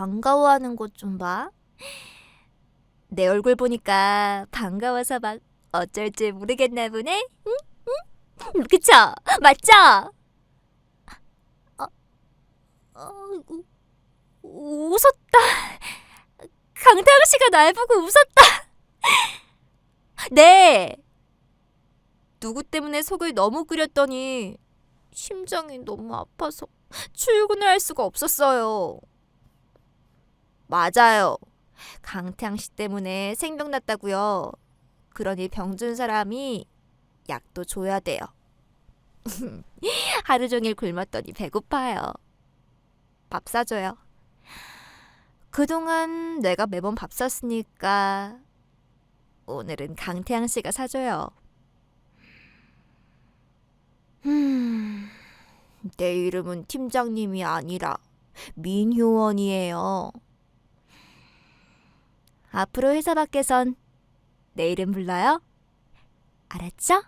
반가워하는 것 좀 봐. 내 얼굴 보니까 반가워서 막 어쩔 줄 모르겠나 보네. 응? 응? 그쵸? 맞죠? 어, 어, 우- 웃었다. 강태영 씨가 날 보고 웃었다. 네. 누구 때문에 속을 너무 끓였더니 심장이 너무 아파서 출근을 할 수가 없었어요. 맞아요. 강태양 씨 때문에 생병 났다고요. 그러니 병든 사람이 약도 줘야 돼요. 하루 종일 굶었더니 배고파요. 밥 사줘요. 그동안 내가 매번 밥 샀으니까 오늘은 강태양 씨가 사줘요. 음, 내 이름은 팀장님이 아니라 민효원이에요. 앞으로 회사 밖에선 내 이름 불러요. 알았죠?